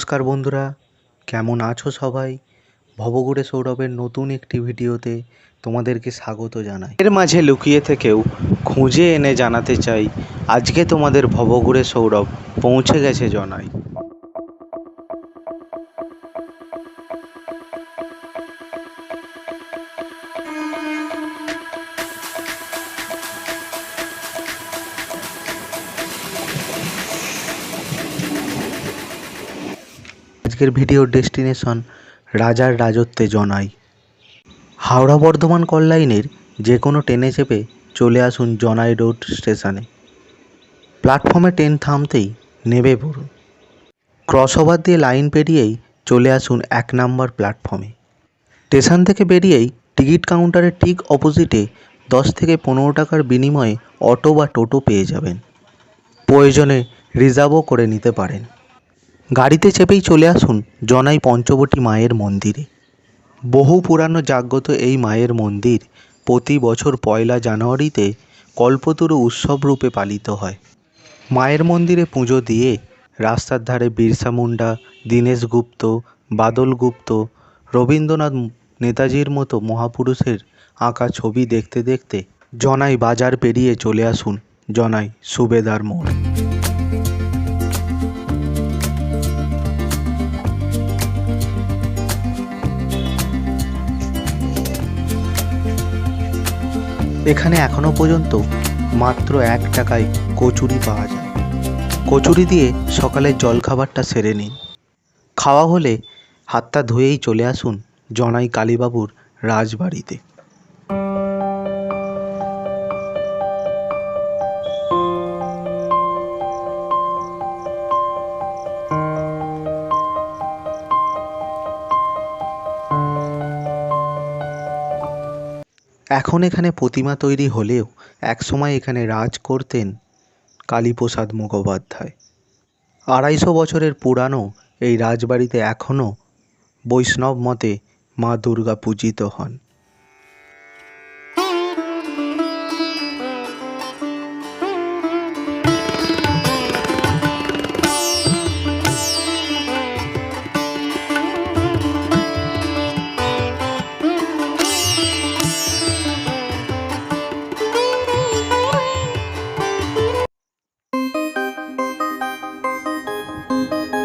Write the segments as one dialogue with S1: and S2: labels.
S1: নমস্কার বন্ধুরা, কেমন আছো সবাই? ভবঘুরে সৌরভের নতুন একটি ভিডিওতে তোমাদেরকে স্বাগত জানাই। এর মাঝে লুকিয়ে থেকেও খুঁজে এনে জানাতে চাই, আজকে তোমাদের ভবঘুরে সৌরভ পৌঁছে গেছে জনাই। আজকের ভিডিওর ডেস্টিনেশন রাজার রাজত্বে জনাই। হাওড়া বর্ধমান কল লাইনের যে কোনো ট্রেনে চেপে চলে আসুন জনাই রোড স্টেশনে। প্ল্যাটফর্মে ট্রেন থামতেই নেবে পড়ুন ক্রসওভার দিয়ে লাইন পেরিয়েই চলে আসুন এক নম্বর প্ল্যাটফর্মে। স্টেশন থেকে বেরিয়েই টিকিট কাউন্টারের ঠিক অপোজিটে দশ থেকে পনেরো টাকার বিনিময়ে অটো বা টোটো পেয়ে যাবেন। প্রয়োজনে রিজার্ভও করে নিতে পারেন। গাড়িতে চেপেই চলে আসুন জনাই পঞ্চবটী মায়ের মন্দিরে। বহু পুরানো জাগ্রত এই মায়ের মন্দির প্রতি বছর পয়লা জানুয়ারিতে কল্পতরু উৎসব রূপে পালিত হয়। মায়ের মন্দিরে পুজো দিয়ে রাস্তার ধারে বিরসা মুন্ডা, দীনেশ গুপ্ত, বাদল গুপ্ত, রবীন্দ্রনাথ নেতাজির মতো মহাপুরুষের আঁকা ছবি দেখতে দেখতে জনাই বাজার পেরিয়ে চলে আসুন জনাই সুবেদার মোড়। এখানে এখনও পর্যন্ত মাত্র এক টাকায় কচুরি পাওয়া যায়। কচুরি দিয়ে সকালের জলখাবারটা সেরে নিন। খাওয়া হলে হাতটা ধুয়েই চলে আসুন জনাই কালীবাবুর রাজবাড়িতে। এখন এখানে প্রতিমা তৈরি হলেও একসময় এখানে রাজ করতেন কালীপ্রসাদ মুখোপাধ্যায়। আড়াইশো বছরের পুরানো এই রাজবাড়িতে এখনও বৈষ্ণব মতে মা দুর্গা পূজিত হন। thank you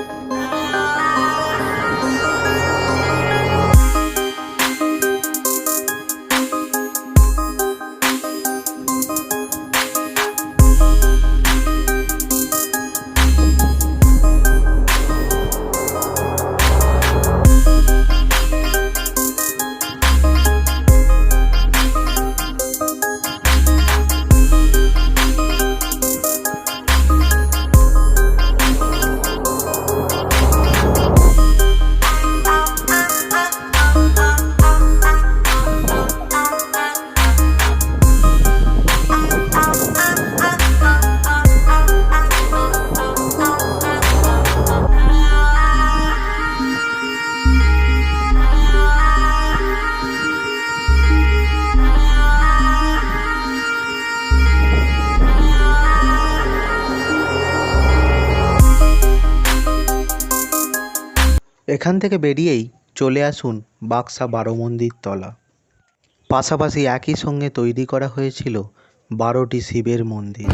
S1: এখান থেকে বেরিয়েই চলে আসুন বাক্সা বারো মন্দির তলা। পাশাপাশি একই সঙ্গে তৈরি করা হয়েছিল বারোটি শিবের মন্দির।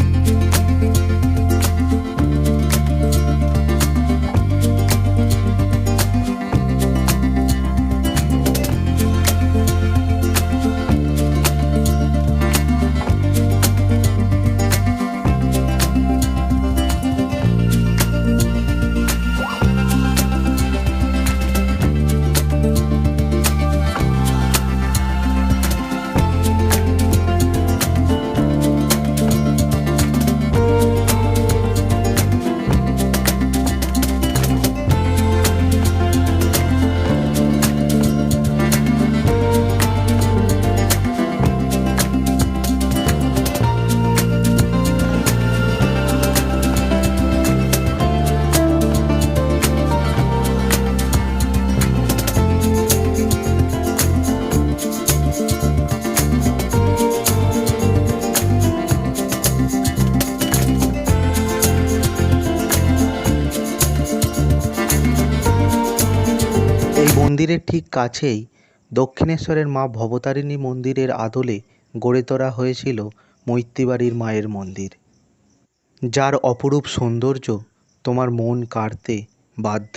S1: মন্দিরের ঠিক কাছেই দক্ষিণেশ্বরের মা ভবতারিণী মন্দিরের আদলে গড়ে তোলা হয়েছিল মৈত্রীবাড়ির মায়ের মন্দির। যার অপরূপ সৌন্দর্য তোমার মন কাড়তে বাধ্য।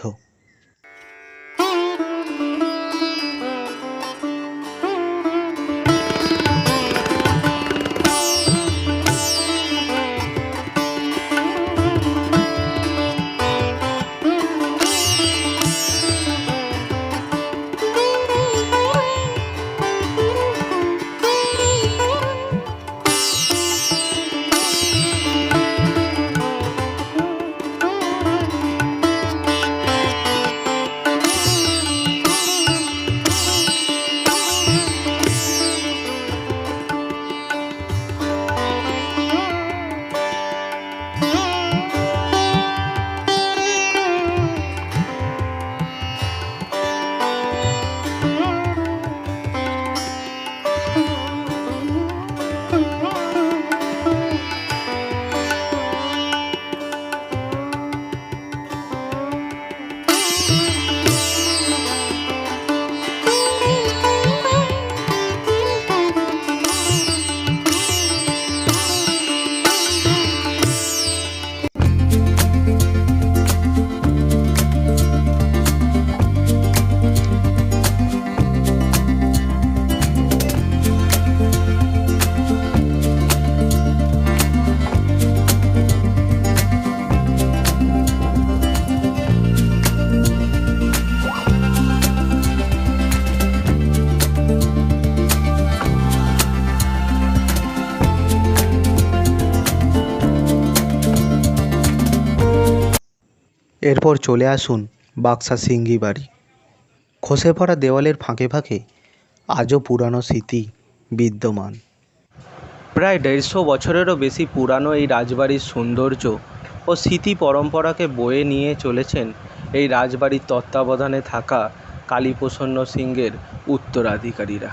S1: এরপর চলে আসুন বাক্সা সিঙ্গি বাড়ি। খসে পড়া দেওয়ালের ফাঁকে ফাঁকে আজও পুরানো স্মৃতি বিদ্যমান।
S2: প্রায় দেড়শো বছরেরও বেশি পুরানো এই রাজবাড়ির সৌন্দর্য ও স্মৃতি পরম্পরাকে বয়ে নিয়ে চলেছেন এই রাজবাড়ির তত্ত্বাবধানে থাকা কালীপ্রসন্ন সিংহের উত্তরাধিকারীরা।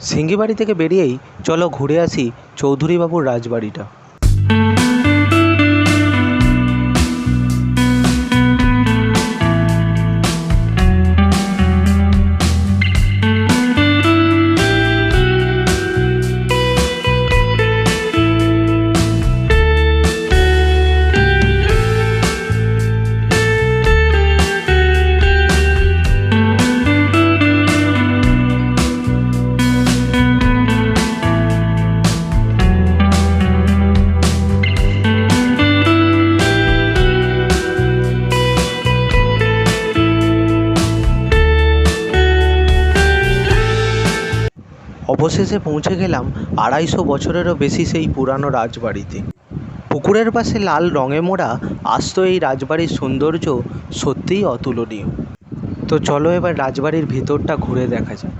S2: সিঙ্গিবাড়ি থেকে বেরিয়েই চলো ঘুরে আসি চৌধুরীবাবুর রাজবাড়িটা। অবশেষে পৌঁছে গেলাম আড়াইশো বছরেরও বেশি সেই পুরানো রাজবাড়িতে। পুকুরের পাশে লাল রঙে মোড়া আস্ত এই রাজবাড়ির সৌন্দর্য সত্যিই অতুলনীয়। তো চলো এবার রাজবাড়ির ভেতরটা ঘুরে দেখা যাক।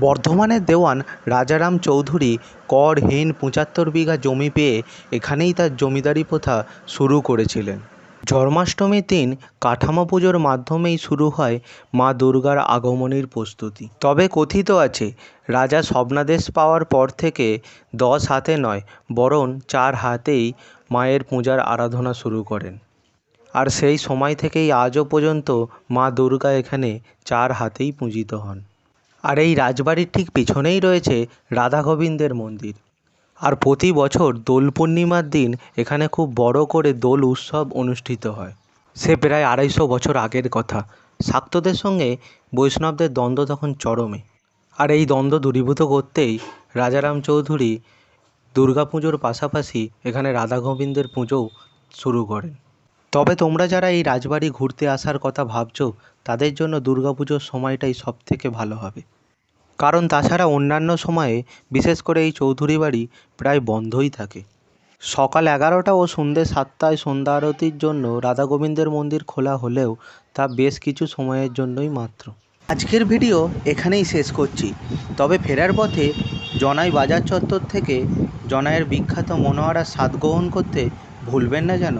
S1: বর্ধমানের দেওয়ান রাজারাম চৌধুরী করহীন পঁচাত্তর বিঘা জমি পেয়ে এখানেই তার জমিদারি প্রথা শুরু করেছিলেন। জন্মাষ্টমীর দিন কাঠামো পুজোর মাধ্যমেই শুরু হয় মা দুর্গার আগমনের প্রস্তুতি। তবে কথিত আছে, রাজা স্বপ্নাদেশ পাওয়ার পর থেকে দশ হাতে নয়, বরং চার হাতেই মায়ের পূজার আরাধনা শুরু করেন। আর সেই সময় থেকেই আজও পর্যন্ত মা দুর্গা এখানে চার হাতেই পূজিত হন। আর এই রাজবাড়ির ঠিক পিছনেই রয়েছে রাধা গোবিন্দের মন্দির। আর প্রতি বছর দোল পূর্ণিমার দিন এখানে খুব বড় করে দোল উৎসব অনুষ্ঠিত হয়। সে প্রায় আড়াইশো বছর আগের কথা। শাক্তদের সঙ্গে বৈষ্ণবদের দ্বন্দ্ব তখন চরমে। আর এই দ্বন্দ্ব দূরীভূত করতেই রাজারাম চৌধুরী দুর্গাপুজোর পাশাপাশি এখানে রাধা গোবিন্দের পুজোও শুরু করেন। তবে তোমরা যারা এই রাজবাড়ি ঘুরতে আসার কথা ভাবছ, তাদের জন্য দুর্গাপুজোর সময়টাই সব থেকে ভালো হবে। কারণ তাছাড়া অন্যান্য সময়ে, বিশেষ করে এই চৌধুরী বাড়ি প্রায় বন্ধই থাকে। সকাল এগারোটা ও সন্ধ্যে সাতটায় সন্ধ্যা আরতির জন্য রাধা গোবিন্দের মন্দির খোলা হলেও তা বেশ কিছু সময়ের জন্যই মাত্র। আজকের ভিডিও এখানেই শেষ করছি। তবে ফেরার পথে জনাই বাজার চত্বর থেকে জনাইয়ের বিখ্যাত মনোহারা স্বাদ গ্রহণ করতে ভুলবেন না যেন।